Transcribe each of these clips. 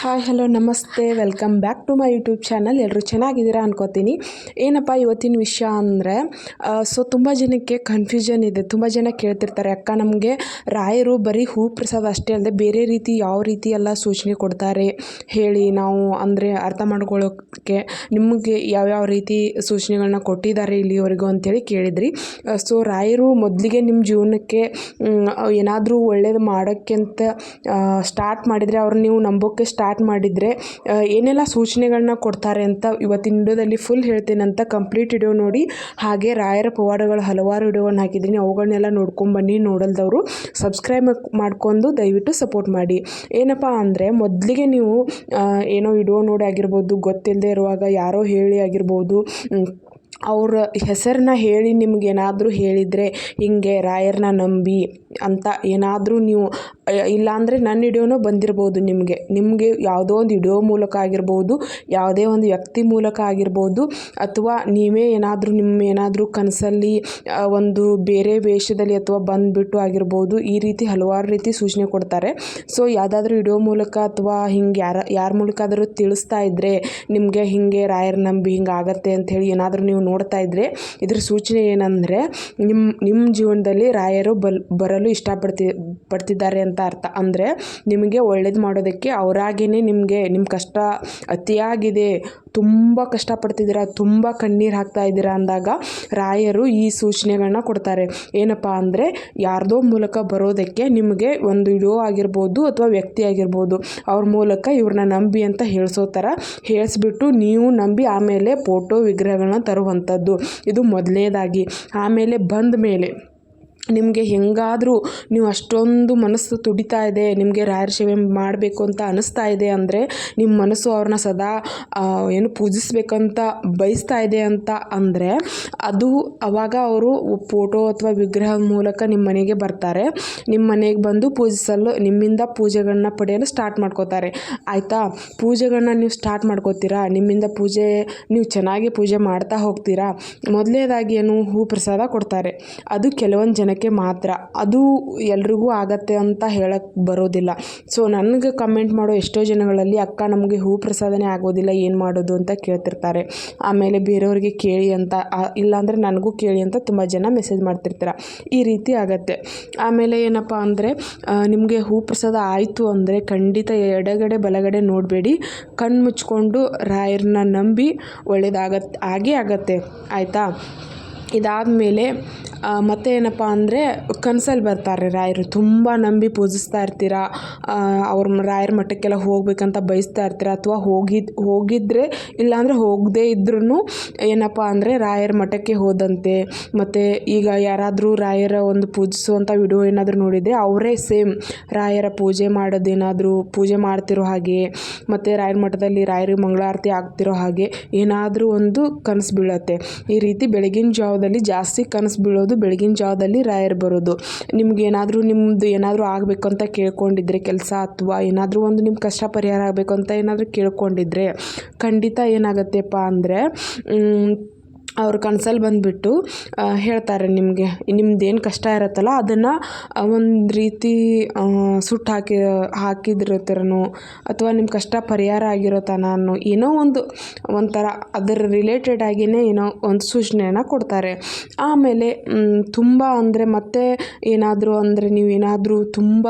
Hi, hello, ನಮಸ್ತೆ. Welcome back to my YouTube channel ಎಲ್ಲರೂ ಚೆನ್ನಾಗಿದ್ದೀರಾ ಅನ್ಕೋತೀನಿ. ಏನಪ್ಪ ಇವತ್ತಿನ ವಿಷಯ ಅಂದರೆ ಸೊ ತುಂಬ ಜನಕ್ಕೆ ಕನ್ಫ್ಯೂಷನ್ ಇದೆ. ತುಂಬ ಜನ ಕೇಳ್ತಿರ್ತಾರೆ, ಅಕ್ಕ, ನಮಗೆ ರಾಯರು ಬರೀ ಹೂ ಪ್ರಸಾದ ಅಷ್ಟೇ ಅಲ್ಲದೆ ಬೇರೆ ರೀತಿ ಯಾವ ರೀತಿ ಎಲ್ಲ ಸೂಚನೆ ಕೊಡ್ತಾರೆ? ಹೇಳಿ ನಾವು ಅಂದರೆ ಅರ್ಥ ಮಾಡ್ಕೊಳ್ಳೋಕ್ಕೆ ನಿಮಗೆ ಯಾವ್ಯಾವ ರೀತಿ ಸೂಚನೆಗಳನ್ನ ಕೊಟ್ಟಿದ್ದಾರೆ ಇಲ್ಲಿವರೆಗೂ ಅಂತೇಳಿ ಕೇಳಿದ್ರಿ. ಸೊ ರಾಯರು ಮೊದಲಿಗೆ ನಿಮ್ಮ ಜೀವನಕ್ಕೆ ಏನಾದರೂ ಒಳ್ಳೇದು ಮಾಡೋಕ್ಕೆ ಅಂತ ಸ್ಟಾರ್ಟ್ ಮಾಡಿದರೆ ಅವ್ರು ನೀವು ನಂಬೋಕ್ಕೆ ಸ್ಟಾರ್ಟ್ ಮಾಡಿದರೆ ಏನೆಲ್ಲ ಸೂಚನೆಗಳನ್ನ ಕೊಡ್ತಾರೆ ಅಂತ ಇವತ್ತಿನ ವಿಡಿಯೋದಲ್ಲಿ ಫುಲ್ ಹೇಳ್ತೇನಂತ ಕಂಪ್ಲೀಟ್ ವಿಡಿಯೋ ನೋಡಿ. ಹಾಗೆ ರಾಯರ ಪವಾಡಗಳು ಹಲವಾರು ವಿಡಿಯೋಗಳನ್ನ ಹಾಕಿದ್ದೀನಿ. ಅವುಗಳನ್ನೆಲ್ಲ ನೋಡ್ಕೊಂಬನ್ನಿ ನೋಡಲ್ದವರು. ಸಬ್ಸ್ಕ್ರೈಬ್ ಮಾಡ್ಕೊಂಡು ದಯವಿಟ್ಟು ಸಪೋರ್ಟ್ ಮಾಡಿ. ಏನಪ್ಪ ಅಂದರೆ, ಮೊದಲಿಗೆ ನೀವು ಏನೋ ವಿಡಿಯೋ ನೋಡಿ ಆಗಿರ್ಬೋದು ಗೊತ್ತಿಲ್ಲದೆ ಇರುವಾಗ ಯಾರೋ ಹೇಳಿ ಆಗಿರ್ಬೋದು ಅವರ ಹೆಸರನ್ನ ಹೇಳಿ ನಿಮಗೇನಾದರೂ ಹೇಳಿದರೆ, ಹಿಂಗೆ ರಾಯರನ್ನ ನಂಬಿ ಅಂತ ಏನಾದರೂ ನೀವು ಇಲ್ಲಾಂದರೆ ನನ್ನ ವಿಡಿಯೋನೂ ಬಂದಿರ್ಬೋದು ನಿಮಗೆ. ನಿಮಗೆ ಯಾವುದೋ ಒಂದು ವಿಡಿಯೋ ಮೂಲಕ ಆಗಿರ್ಬೋದು, ಯಾವುದೇ ಒಂದು ವ್ಯಕ್ತಿ ಮೂಲಕ ಆಗಿರ್ಬೋದು, ಅಥವಾ ನೀವೇ ಏನಾದರೂ ನಿಮ್ಮ ಏನಾದರೂ ಕನಸಲ್ಲಿ ಒಂದು ಬೇರೆ ವೇಷದಲ್ಲಿ ಅಥವಾ ಬಂದುಬಿಟ್ಟು ಆಗಿರ್ಬೋದು, ಈ ರೀತಿ ಹಲವಾರು ರೀತಿ ಸೂಚನೆ ಕೊಡ್ತಾರೆ. ಸೊ, ಯಾವುದಾದ್ರೂ ವಿಡಿಯೋ ಮೂಲಕ ಅಥವಾ ಹಿಂಗೆ ಯಾರ ಯಾರ ಮೂಲಕ ಆದರೂ ತಿಳಿಸ್ತಾ ಇದ್ದರೆ ನಿಮಗೆ ಹಿಂಗೆ ರಾಯರ್ ನಂಬಿ ಹಿಂಗೆ ಆಗತ್ತೆ ಅಂಥೇಳಿ ಏನಾದರೂ ನೀವು ನೋಡ್ತಾ ಇದ್ದರೆ ಇದ್ರ ಸೂಚನೆ ಏನಂದರೆ ನಿಮ್ಮ ನಿಮ್ಮ ಜೀವನದಲ್ಲಿ ರಾಯರು ಬಲ್, ಬರಲು ಇಷ್ಟಪಡ್ತಿ, ಪಡ್ತಿದ್ದಾರೆ ಅಂತ ಅರ್ಥ. ಅಂದರೆ ನಿಮಗೆ ಒಳ್ಳೇದು ಮಾಡೋದಕ್ಕೆ ಅವರಾಗೇ ನಿಮಗೆ ನಿಮ್ಮ ಕಷ್ಟ ಅತಿಯಾಗಿದೆ, ತುಂಬ ಕಷ್ಟಪಡ್ತಿದ್ದೀರಾ, ತುಂಬ ಕಣ್ಣೀರು ಹಾಕ್ತಾ ಇದ್ದೀರಾ ಅಂದಾಗ ರಾಯರು ಈ ಸೂಚನೆಗಳನ್ನ ಕೊಡ್ತಾರೆ. ಏನಪ್ಪ ಅಂದರೆ ಯಾರ್ದೋ ಮೂಲಕ ಬರೋದಕ್ಕೆ ನಿಮಗೆ ಒಂದು ವಿಡಿಯೋ ಆಗಿರ್ಬೋದು ಅಥವಾ ವ್ಯಕ್ತಿ ಆಗಿರ್ಬೋದು, ಅವ್ರ ಮೂಲಕ ಇವ್ರನ್ನ ನಂಬಿ ಅಂತ ಹೇಳಿಸೋ ಥರ ಹೇಳಿಸ್ಬಿಟ್ಟು ನೀವು ನಂಬಿ ಆಮೇಲೆ ಫೋಟೋ ವಿಗ್ರಹಗಳನ್ನ ತರುವಂಥದ್ದು. ಇದು ಮೊದಲನೇದಾಗಿ. ಆಮೇಲೆ ಬಂದ ಮೇಲೆ ನಿಮಗೆ ಹೆಂಗಾದರೂ ನೀವು ಅಷ್ಟೊಂದು ಮನಸ್ಸು ತುಡಿತಾ ಇದೆ, ನಿಮಗೆ ರಾಯರ ಸೇವೆ ಮಾಡಬೇಕು ಅಂತ ಅನಿಸ್ತಾ ಇದೆ ಅಂದರೆ ನಿಮ್ಮ ಮನಸ್ಸು ಅವ್ರನ್ನ ಸದಾ ಏನು ಪೂಜಿಸ್ಬೇಕಂತ ಬಯಸ್ತಾ ಇದೆ ಅಂತ ಅಂದರೆ ಅದು ಅವಾಗ ಅವರು ಫೋಟೋ ಅಥವಾ ವಿಗ್ರಹದ ಮೂಲಕ ನಿಮ್ಮ ಮನೆಗೆ ಬರ್ತಾರೆ. ನಿಮ್ಮ ಮನೆಗೆ ಬಂದು ಪೂಜಿಸಲು, ನಿಮ್ಮಿಂದ ಪೂಜೆಗಳನ್ನ ಪಡೆಯಲು ಸ್ಟಾರ್ಟ್ ಮಾಡ್ಕೋತಾರೆ. ಆಯಿತಾ? ಪೂಜೆಗಳನ್ನ ನೀವು ಸ್ಟಾರ್ಟ್ ಮಾಡ್ಕೋತೀರಾ? ನಿಮ್ಮಿಂದ ಪೂಜೆ, ನೀವು ಚೆನ್ನಾಗಿ ಪೂಜೆ ಮಾಡ್ತಾ ಹೋಗ್ತೀರಾ? ಮೊದಲನೇದಾಗಿ ಏನು ಹೂ ಪ್ರಸಾದ ಕೊಡ್ತಾರೆ. ಅದು ಕೆಲವೊಂದು ಜನಕ್ಕೆ ಮಾತ್ರ. ಅದು ಎಲ್ರಿಗೂ ಆಗತ್ತೆ ಅಂತ ಹೇಳಕ್ಕೆ ಬರೋದಿಲ್ಲ. ಸೊ ನನಗೆ ಕಮೆಂಟ್ ಮಾಡೋ ಎಷ್ಟೋ ಜನಗಳಲ್ಲಿ ಅಕ್ಕ ನಮಗೆ ಹೂ ಪ್ರಸಾದನೇ ಆಗೋದಿಲ್ಲ, ಏನು ಮಾಡೋದು ಅಂತ ಕೇಳ್ತಿರ್ತಾರೆ. ಆಮೇಲೆ ಬೇರೆಯವ್ರಿಗೆ ಕೇಳಿ ಅಂತ ಇಲ್ಲಾಂದರೆ ನನಗೂ ಕೇಳಿ ಅಂತ ತುಂಬ ಜನ ಮೆಸೇಜ್ ಮಾಡ್ತಿರ್ತಾರೆ. ಈ ರೀತಿ ಆಗತ್ತೆ. ಆಮೇಲೆ ಏನಪ್ಪ ಅಂದರೆ ನಿಮಗೆ ಹೂ ಪ್ರಸಾದ ಆಯಿತು ಅಂದರೆ ಖಂಡಿತ ಎಡಗಡೆ ಬಲಗಡೆ ನೋಡಬೇಡಿ. ಕಣ್ಣು ಮುಚ್ಕೊಂಡು ರಾಯರನ್ನ ನಂಬಿ ಒಳ್ಳೇದಾಗತ್ತೆ ಆಗೇ ಆಗತ್ತೆ. ಆಯಿತಾ? ಇದಾದಮೇಲೆ ಮತ್ತೆ ಏನಪ್ಪ ಅಂದರೆ ಕನಸಲ್ಲಿ ಬರ್ತಾರೆ ರಾಯರು. ತುಂಬ ನಂಬಿ ಪೂಜಿಸ್ತಾ ಇರ್ತೀರ? ಅವ್ರ ರಾಯರ ಮಠಕ್ಕೆಲ್ಲ ಹೋಗಬೇಕಂತ ಬಯಸ್ತಾ ಇರ್ತೀರ? ಅಥವಾ ಹೋಗಿದ್ ಹೋಗಿದ್ದರೆ ಇಲ್ಲಾಂದರೆ ಹೋಗದೇ ಇದ್ರೂ ಏನಪ್ಪ ಅಂದರೆ ರಾಯರ ಮಠಕ್ಕೆ ಹೋದಂತೆ. ಮತ್ತು ಈಗ ಯಾರಾದರೂ ರಾಯರ ಒಂದು ಪೂಜಿಸುವಂಥ ವಿಡಿಯೋ ಏನಾದರೂ ನೋಡಿದರೆ ಅವರೇ ಸೇಮ್. ರಾಯರ ಪೂಜೆ ಮಾಡೋದೇನಾದರೂ ಪೂಜೆ ಮಾಡ್ತಿರೋ ಹಾಗೆ, ಮತ್ತು ರಾಯರ ಮಠದಲ್ಲಿ ರಾಯರಿಗೆ ಮಂಗಳಾರತಿ ಆಗ್ತಿರೋ ಹಾಗೆ ಏನಾದರೂ ಒಂದು ಕನಸು ಬೀಳತ್ತೆ. ಈ ರೀತಿ ಬೆಳಗಿನ ಜಾವದಲ್ಲಿ ಜಾಸ್ತಿ ಕನಸು ಬೀಳೋದು ಬೆಳಗಿನ ಜಾವದಲ್ಲಿ ರಾಯರು ಬರೋದು. ನಿಮ್ಗೆ ಏನಾದರೂ ನಿಮ್ಮದು ಏನಾದರೂ ಆಗಬೇಕು ಅಂತ ಕೇಳ್ಕೊಂಡಿದ್ರೆ ಕೆಲಸ ಅಥವಾ ಏನಾದರೂ ಒಂದು ನಿಮ್ಮ ಕಷ್ಟ ಪರಿಹಾರ ಆಗಬೇಕು ಅಂತ ಏನಾದರೂ ಕೇಳ್ಕೊಂಡಿದ್ರೆ ಖಂಡಿತ ಏನಾಗತ್ತೆಪ್ಪ ಅಂದರೆ ಅವ್ರ ಕನ್ಸಲ್ಲಿ ಬಂದುಬಿಟ್ಟು ಹೇಳ್ತಾರೆ ನಿಮಗೆ, ನಿಮ್ದೇನು ಕಷ್ಟ ಇರುತ್ತಲ್ಲ, ಅದನ್ನು ಒಂದು ರೀತಿ ಸುಟ್ಟು ಹಾಕಿ ಹಾಕಿದಿರತ್ತರನೋ ಅಥವಾ ನಿಮ್ಮ ಕಷ್ಟ ಪರಿಹಾರ ಆಗಿರೋ ತನನೋ ಏನೋ ಒಂದು, ಒಂಥರ ಅದರ ರಿಲೇಟೆಡ್ ಆಗಿಯೇ ಏನೋ ಒಂದು ಸೂಚನೆಯನ್ನು ಕೊಡ್ತಾರೆ. ಆಮೇಲೆ ತುಂಬ ಅಂದರೆ ಮತ್ತೆ ಏನಾದರೂ ಅಂದರೆ ನೀವು ಏನಾದರೂ ತುಂಬ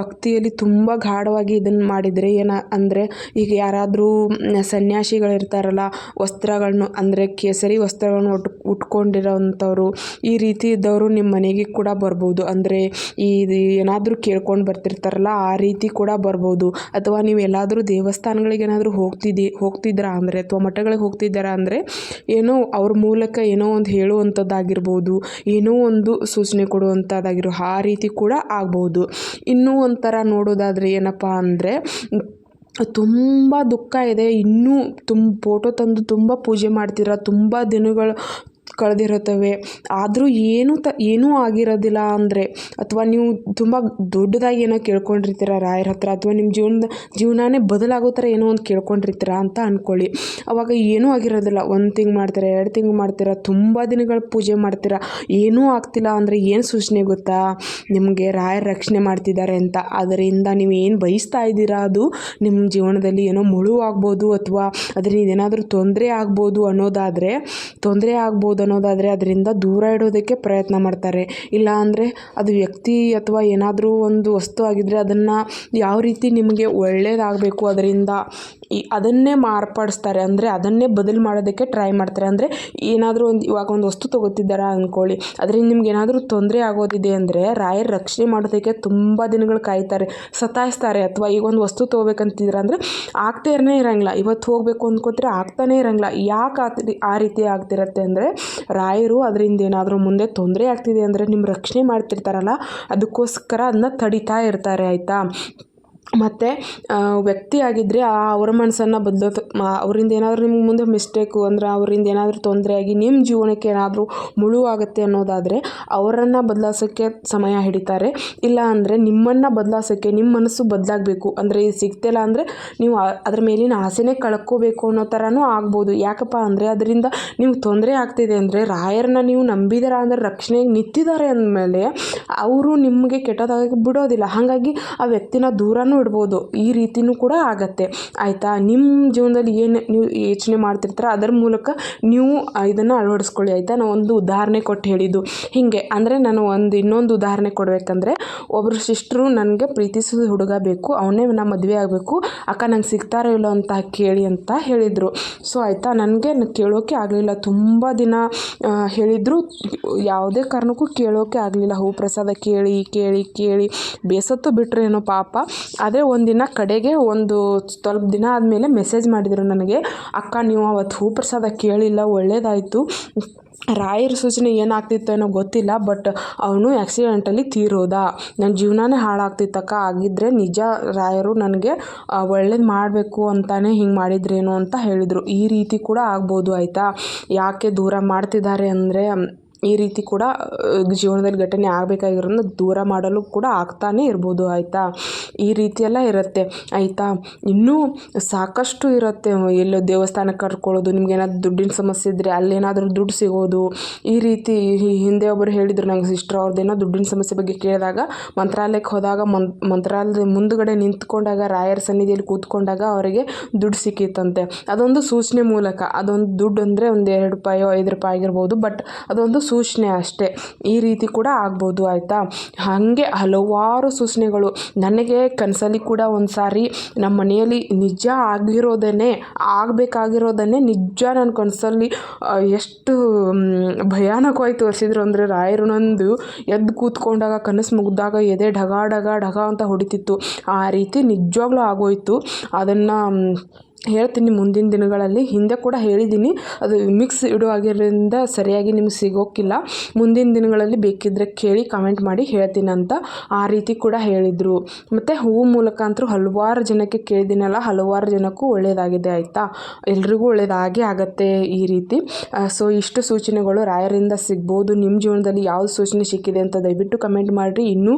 ಭಕ್ತಿಯಲ್ಲಿ ತುಂಬ ಗಾಢವಾಗಿ ಇದನ್ನು ಮಾಡಿದರೆ ಏನ, ಅಂದರೆ ಈಗ ಯಾರಾದರೂ ಸನ್ಯಾಸಿಗಳಿರ್ತಾರಲ್ಲ ವಸ್ತ್ರಗಳನ್ನು ಅಂದರೆ ಕೇಸರಿ ವಸ್ತ್ರಗಳನ್ನು ಉಟ್ ಉಟ್ಕೊಂಡಿರೋವಂಥವ್ರು ಈ ರೀತಿ ಇದ್ದವರು ನಿಮ್ಮ ಮನೆಗೆ ಕೂಡ ಬರ್ಬೋದು. ಅಂದರೆ ಈ ಏನಾದರೂ ಕೇಳ್ಕೊಂಡು ಬರ್ತಿರ್ತಾರಲ್ಲ, ಆ ರೀತಿ ಕೂಡ ಬರ್ಬೋದು. ಅಥವಾ ನೀವು ಎಲ್ಲಾದರೂ ದೇವಸ್ಥಾನಗಳಿಗೆ ಏನಾದರೂ ಹೋಗ್ತಿದ್ದಿ ಹೋಗ್ತಿದ್ದೀರಾ ಅಂದರೆ, ಅಥವಾ ಮಠಗಳಿಗೆ ಹೋಗ್ತಿದ್ದೀರಾ ಅಂದರೆ, ಏನೋ ಅವ್ರ ಮೂಲಕ ಏನೋ ಒಂದು ಹೇಳುವಂಥದ್ದಾಗಿರ್ಬೋದು, ಏನೋ ಒಂದು ಸೂಚನೆ ಕೊಡುವಂಥದ್ದಾಗಿರೋ, ಆ ರೀತಿ ಕೂಡ ಆಗ್ಬೋದು. ಇನ್ನೂ ಒಂಥರ ನೋಡೋದಾದರೆ ಏನಪ್ಪ ಅಂದರೆ ತುಂಬ ದುಃಖ ಇದೆ. ಇನ್ನೂ ತುಂಬ ಫೋಟೋ ತಂದು ತುಂಬ ಪೂಜೆ ಮಾಡ್ತೀರ? ತುಂಬ ದಿನಗಳು ಕಳೆದಿರುತ್ತವೆ. ಆದರೂ ಏನೂ ತ, ಏನೂ ಆಗಿರೋದಿಲ್ಲ ಅಂದರೆ, ಅಥವಾ ನೀವು ತುಂಬ ದೊಡ್ಡದಾಗಿ ಏನೋ ಕೇಳ್ಕೊಂಡಿರ್ತೀರ ರಾಯರ ಹತ್ರ, ಅಥವಾ ನಿಮ್ಮ ಜೀವನದ, ಜೀವನನೇ ಬದಲಾಗೋ ಥರ ಏನೋ ಒಂದು ಕೇಳ್ಕೊಂಡಿರ್ತೀರ ಅಂತ ಅಂದ್ಕೊಳ್ಳಿ ಅವಾಗ ಏನೂ ಆಗಿರೋದಿಲ್ಲ. ಒಂದು ತಿಂಗ್ ಮಾಡ್ತೀರಾ, ಎರಡು ತಿಂಗ್ ಮಾಡ್ತೀರಾ, ತುಂಬ ದಿನಗಳ ಪೂಜೆ ಮಾಡ್ತೀರಾ, ಏನೂ ಆಗ್ತಿಲ್ಲ ಅಂದರೆ ಏನು ಸೂಚನೆ ಗೊತ್ತಾ? ನಿಮಗೆ ರಾಯರ ರಕ್ಷಣೆ ಮಾಡ್ತಿದ್ದಾರೆ ಅಂತ. ಅದರಿಂದ ನೀವು ಏನು ಬಯಸ್ತಾ ಇದ್ದೀರಾ? ಅದು ನಿಮ್ಮ ಜೀವನದಲ್ಲಿ ಏನೋ ಮುಳುವಾಗ್ಬೋದು, ಅಥವಾ ಅದರಿಂದ ಏನಾದರೂ ತೊಂದರೆ ಆಗ್ಬೋದು ಅನ್ನೋದಾದರೆ, ತೊಂದರೆ ಆಗ್ಬೋದು ಅನ್ನೋದಾದರೆ ಅದರಿಂದ ದೂರ ಇಡೋದಕ್ಕೆ ಪ್ರಯತ್ನ ಮಾಡ್ತಾರೆ. ಇಲ್ಲ ಅಂದರೆ ಅದು ವ್ಯಕ್ತಿ ಅಥವಾ ಏನಾದರೂ ಒಂದು ವಸ್ತು ಆಗಿದ್ದರೆ ಅದನ್ನು ಯಾವ ರೀತಿ ನಿಮಗೆ ಒಳ್ಳೆಯದಾಗಬೇಕು ಅದರಿಂದ ಈ ಅದನ್ನೇ ಮಾರ್ಪಡಿಸ್ತಾರೆ. ಅಂದರೆ ಅದನ್ನೇ ಬದಲು ಮಾಡೋದಕ್ಕೆ ಟ್ರೈ ಮಾಡ್ತಾರೆ. ಅಂದರೆ ಏನಾದರೂ ಒಂದು ಇವಾಗ ಒಂದು ವಸ್ತು ತೊಗೋತಿದ್ದಾರೆ ಅಂದ್ಕೊಳ್ಳಿ ಅದರಿಂದ ನಿಮ್ಗೆ ಏನಾದರೂ ತೊಂದರೆ ಆಗೋದಿದೆ ಅಂದರೆ ರಾಯರ್ ರಕ್ಷಣೆ ಮಾಡೋದಕ್ಕೆ ತುಂಬ ದಿನಗಳು ಕಾಯ್ತಾರೆ, ಸತಾಯಿಸ್ತಾರೆ. ಅಥವಾ ಈಗ ಒಂದು ವಸ್ತು ತೊಗೋಬೇಕಂತಿದ್ರೆ ಅಂದರೆ ಆಗ್ತಾನೇ ಇರೋಂಗಿಲ್ಲ. ಇವತ್ತು ಹೋಗಬೇಕು ಅಂದ್ಕೋತಾರೆ ಆಗ್ತಾನೇ ಇರೋಂಗಿಲ್ಲ. ಯಾಕೆ ಆಗ್ತಿದೆ ಆ ರೀತಿ ಆಗ್ತಿರತ್ತೆ ಅಂದರೆ ರಾಯರು ಅದರಿಂದ ಏನಾದರೂ ಮುಂದೆ ತೊಂದರೆ ಆಗ್ತಿದೆ ಅಂದರೆ ನಿಮ್ಮ ರಕ್ಷಣೆ ಮಾಡ್ತಿರ್ತಾರಲ್ಲ, ಅದಕ್ಕೋಸ್ಕರ ಅದನ್ನ ತಡಿತಾ ಇರ್ತಾರೆ, ಆಯಿತಾ? ಮತ್ತು ವ್ಯಕ್ತಿ ಆಗಿದ್ದರೆ ಆ ಅವರ ಮನಸ್ಸನ್ನು ಬದಲೋ ಅವರಿಂದ ಏನಾದರೂ ನಿಮ್ಗೆ ಮುಂದೆ ಮಿಸ್ಟೇಕು ಅಂದ್ರೆ ಅವರಿಂದ ಏನಾದರೂ ತೊಂದರೆ ಆಗಿ ನಿಮ್ಮ ಜೀವನಕ್ಕೆ ಏನಾದರೂ ಮುಳುವಾಗುತ್ತೆ ಅನ್ನೋದಾದರೆ ಅವರನ್ನು ಬದಲಾಯಿಸೋಕ್ಕೆ ಸಮಯ ಹಿಡಿತಾರೆ. ಇಲ್ಲ ಅಂದರೆ ನಿಮ್ಮನ್ನು ಬದಲಾಯಿಸೋಕ್ಕೆ ನಿಮ್ಮ ಮನಸ್ಸು ಬದಲಾಗಬೇಕು. ಅಂದರೆ ಇದು ಸಿಗ್ತಿಲ್ಲ ಅಂದರೆ ನೀವು ಅದ್ರ ಮೇಲಿನ ಆಸೆನೇ ಕಳ್ಕೋಬೇಕು ಅನ್ನೋ ಥರನೂ ಆಗ್ಬೋದು. ಯಾಕಪ್ಪ ಅಂದರೆ ಅದರಿಂದ ನಿಮ್ಗೆ ತೊಂದರೆ ಆಗ್ತಿದೆ ಅಂದರೆ ರಾಯರನ್ನ ನೀವು ನಂಬಿದಾರ ಅಂದರೆ ರಕ್ಷಣೆಗೆ ನಿಂತಿದ್ದಾರೆ ಅಂದಮೇಲೆ, ಅವರು ನಿಮಗೆ ಕೆಟ್ಟದಾಗಿ ಬಿಡೋದಿಲ್ಲ. ಹಾಗಾಗಿ ಆ ವ್ಯಕ್ತಿನ ದೂರನೂ ಇಡ್ಬೋದು ಈ ರೀತಿಯೂ ಕೂಡ ಆಗತ್ತೆ. ಆಯಿತಾ? ನಿಮ್ಮ ಜೀವನದಲ್ಲಿ ಏನು ನೀವು ಯೋಚನೆ ಮಾಡ್ತಿರ್ತಾರೆ? ಅದರ ಮೂಲಕ ನೀವು ಇದನ್ನು ಅಳವಡಿಸ್ಕೊಳ್ಳಿ, ಆಯಿತಾ? ನಾನು ಒಂದು ಉದಾಹರಣೆ ಕೊಟ್ಟು ಹೇಳಿದ್ದು. ಹೀಗೆ, ಅಂದರೆ ನಾನು ಒಂದು ಇನ್ನೊಂದು ಉದಾಹರಣೆ ಕೊಡಬೇಕಂದ್ರೆ ಒಬ್ಬರು ಸಿಸ್ಟ್ರು ನನಗೆ ಪ್ರೀತಿಸಿದ ಹುಡುಗ ಬೇಕು, ಅವನೇ ಮದುವೆ ಆಗಬೇಕು, ಅಕ್ಕ ನಂಗೆ ಸಿಗ್ತಾರೋ ಇಲ್ಲೋ ಅಂತ ಕೇಳಿ ಅಂತ ಹೇಳಿದರು. ಸೊ, ಆಯಿತಾ? ನನಗೆ ಕೇಳೋಕೆ ಆಗಲಿಲ್ಲ. ತುಂಬ ದಿನ ಹೇಳಿದರು. ಯಾವುದೇ ಕಾರಣಕ್ಕೂ ಕೇಳೋಕೆ ಆಗಲಿಲ್ಲ. ಹೂ ಪ್ರಸಾದ ಕೇಳಿ ಕೇಳಿ ಕೇಳಿ. ಬೇಸತ್ತು ಬಿಟ್ರೇನೋ ಪಾಪ. ಆದರೆ ಒಂದಿನ ಕಡೆಗೆ ಒಂದು ಸ್ವಲ್ಪ ದಿನ ಆದಮೇಲೆ ಮೆಸೇಜ್ ಮಾಡಿದರು ನನಗೆ, ಅಕ್ಕ, ನೀವು ಅವತ್ತು ಹೂ ಕೇಳಿಲ್ಲ, ಒಳ್ಳೇದಾಯಿತು. ರಾಯರ ಸೂಚನೆ ಏನಾಗ್ತಿತ್ತು ಏನೋ ಗೊತ್ತಿಲ್ಲ ಬಟ್ ಅವನು ಆ್ಯಕ್ಸಿಡೆಂಟಲ್ಲಿ ತೀರೋದ. ನನ್ನ ಜೀವನನೇ ಹಾಳಾಗ್ತಿತ್ತಕ್ಕ. ಆಗಿದ್ದರೆ ನಿಜ ರಾಯರು ನನಗೆ ಒಳ್ಳೇದು ಮಾಡಬೇಕು ಅಂತಾನೆ ಹಿಂಗೆ ಮಾಡಿದ್ರೇನೋ ಅಂತ ಹೇಳಿದರು. ಈ ರೀತಿ ಕೂಡ ಆಗ್ಬೋದು ಆಯಿತಾ? ಯಾಕೆ ದೂರ ಮಾಡ್ತಿದ್ದಾರೆ ಅಂದರೆ ಈ ರೀತಿ ಕೂಡ ಜೀವನದಲ್ಲಿ ಘಟನೆ ಆಗಬೇಕಾಗಿರೋದನ್ನ ದೂರ ಮಾಡಲು ಕೂಡ ಆಗ್ತಾನೇ ಇರ್ಬೋದು, ಆಯಿತಾ? ಈ ರೀತಿಯೆಲ್ಲ ಇರುತ್ತೆ, ಆಯಿತಾ? ಇನ್ನೂ ಸಾಕಷ್ಟು ಇರುತ್ತೆ. ಎಲ್ಲೋ ದೇವಸ್ಥಾನಕ್ಕೆ ಕರ್ಕೊಳ್ಳೋದು, ನಿಮ್ಗೆ ಏನಾದರೂ ದುಡ್ಡಿನ ಸಮಸ್ಯೆ ಇದ್ದರೆ ಅಲ್ಲೇನಾದರೂ ದುಡ್ಡು ಸಿಗೋದು. ಈ ರೀತಿ ಹಿಂದೆ ಒಬ್ಬರು ಹೇಳಿದರು ನಂಗೆ ಸಿಸ್ಟರ್ ಅವ್ರದ್ದೇನೋ ದುಡ್ಡಿನ ಸಮಸ್ಯೆ ಬಗ್ಗೆ ಕೇಳಿದಾಗ, ಮಂತ್ರಾಲಯಕ್ಕೆ ಹೋದಾಗ ಮಂತ್ರಾಲಯದ ಮುಂದುಗಡೆ ನಿಂತ್ಕೊಂಡಾಗ, ರಾಯರ ಸನ್ನಿಧಿಯಲ್ಲಿ ಕೂತ್ಕೊಂಡಾಗ ಅವರಿಗೆ ದುಡ್ಡು ಸಿಕ್ಕಿತ್ತಂತೆ. ಅದೊಂದು ಸೂಚನೆ ಮೂಲಕ, ಅದೊಂದು ದುಡ್ಡು ಅಂದರೆ ಒಂದು ಎರಡು ರೂಪಾಯೋ, ಐದು ರೂಪಾಯಿ ಆಗಿರ್ಬೋದು, ಬಟ್ ಅದೊಂದು ಸೂಚನೆ ಅಷ್ಟೇ. ಈ ರೀತಿ ಕೂಡ ಆಗ್ಬೋದು, ಆಯಿತಾ? ಹಾಗೆ ಹಲವಾರು ಸೂಚನೆಗಳು. ನನಗೆ ಕನಸಲ್ಲಿ ಕೂಡ ಒಂದು ಸಾರಿ ನಮ್ಮ ಮನೆಯಲ್ಲಿ ನಿಜ ಆಗಿರೋದನ್ನೇ ಆಗಬೇಕಾಗಿರೋದನ್ನೇ ನಿಜ ನನ್ನ ಕನಸಲ್ಲಿ ಎಷ್ಟು ಭಯಾನಕವಾಗಿ ತೋರಿಸಿದ್ರು ಅಂದರೆ ರಾಯರು ನಂದು ಎದ್ದು ಕೂತ್ಕೊಂಡಾಗ ಕನಸು ಮುಗಿದಾಗ ಎದೆ ಢಗಾ ಢಗ ಢಗ ಅಂತ ಹೊಡಿತಿತ್ತು. ಆ ರೀತಿ ನಿಜವಾಗ್ಲೂ ಆಗೋಯಿತು. ಅದನ್ನು ಹೇಳ್ತೀನಿ ಮುಂದಿನ ದಿನಗಳಲ್ಲಿ. ಹಿಂದೆ ಕೂಡ ಹೇಳಿದ್ದೀನಿ. ಅದು ಮಿಕ್ಸ್ ಇಡುವಾಗಿರೋದ್ರಿಂದ ಸರಿಯಾಗಿ ನಿಮ್ಗೆ ಸಿಗೋಕ್ಕಿಲ್ಲ. ಮುಂದಿನ ದಿನಗಳಲ್ಲಿ ಬೇಕಿದ್ದರೆ ಕೇಳಿ ಕಮೆಂಟ್ ಮಾಡಿ ಹೇಳ್ತೀನಿ ಅಂತ ಆ ರೀತಿ ಕೂಡ ಹೇಳಿದರು. ಮತ್ತು ಹೂವು ಮೂಲಕ ಅಂತೂ ಹಲವಾರು ಜನಕ್ಕೆ ಕೇಳಿದ್ದೀನಲ್ಲ, ಹಲವಾರು ಜನಕ್ಕೂ ಒಳ್ಳೆಯದಾಗಿದೆ ಆಯಿತಾ? ಎಲ್ರಿಗೂ ಒಳ್ಳೆಯದಾಗೇ ಆಗುತ್ತೆ ಈ ರೀತಿ. ಸೊ ಇಷ್ಟು ಸೂಚನೆಗಳು ರಾಯರಿಂದ ಸಿಗ್ಬೋದು. ನಿಮ್ಮ ಜೀವನದಲ್ಲಿ ಯಾವ್ದು ಸೂಚನೆ ಸಿಕ್ಕಿದೆ ಅಂತ ದಯವಿಟ್ಟು ಕಮೆಂಟ್ ಮಾಡಿರಿ. ಇನ್ನೂ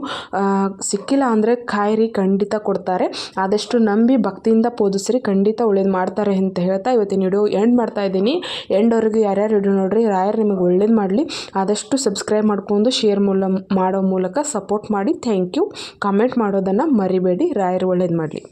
ಸಿಕ್ಕಿಲ್ಲ ಅಂದರೆ ಕಾಯಿರಿ ಖಂಡಿತ ಕೊಡ್ತಾರೆ. ಆದಷ್ಟು ನಂಬಿ ಭಕ್ತಿಯಿಂದ ಪೋದಿಸ್ರಿ. ಖಂಡಿತ ಒಳ್ಳೇದು ಮಾಡ್ತಾರೆ ಅಂತ ಹೇಳ್ತಾ ಇವತ್ತಿನ ವಿಡಿಯೋ ಎಂಡ್ ಮಾಡ್ತಾ ಇದ್ದೀನಿ. ಎಂಡ್ವರೆಗೂ ಯಾರ್ಯಾರು ವಿಡಿಯೋ ನೋಡ್ರಿ ರಾಯರ್ ನಿಮಗೆ ಒಳ್ಳೇದು ಮಾಡಲಿ, ಆದಷ್ಟು ಸಬ್ಸ್ಕ್ರೈಬ್ ಮಾಡ್ಕೊಂಡು ಶೇರ್ ಮೂಲ ಮಾಡೋ ಮೂಲಕ ಸಪೋರ್ಟ್ ಮಾಡಿ. ಥ್ಯಾಂಕ್ ಯು ಕಮೆಂಟ್ ಮಾಡೋದನ್ನು ಮರಿಬೇಡಿ. ರಾಯರು ಒಳ್ಳೇದು ಮಾಡಲಿ.